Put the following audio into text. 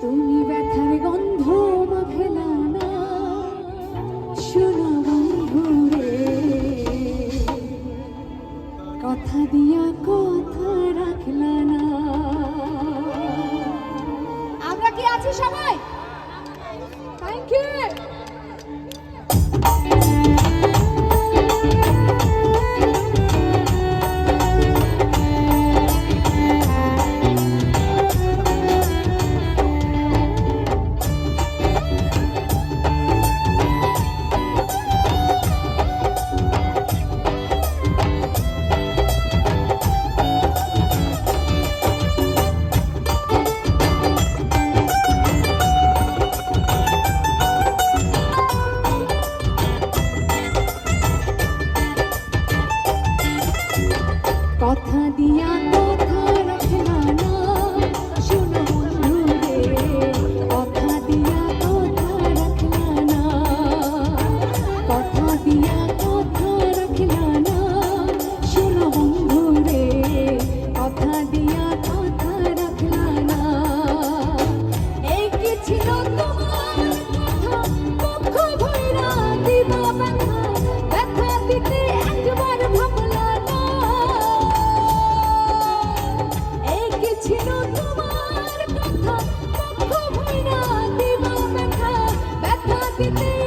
তুমি ব্যথার গন্ধ মাখেল না শোনো কথা দিয়া কথা রাখল না। আমরা কি আছি সবাই? কথা দিয়া কথা রাখলা না। শোনো বন্ধু রে কথা দিয়া কথা রাখলা না। কথা দিয়া কথা রাখলা না। শোনো বন্ধু রে কথা দিয়া কথা রাখলা না। এই কি ছিল তো Thank you.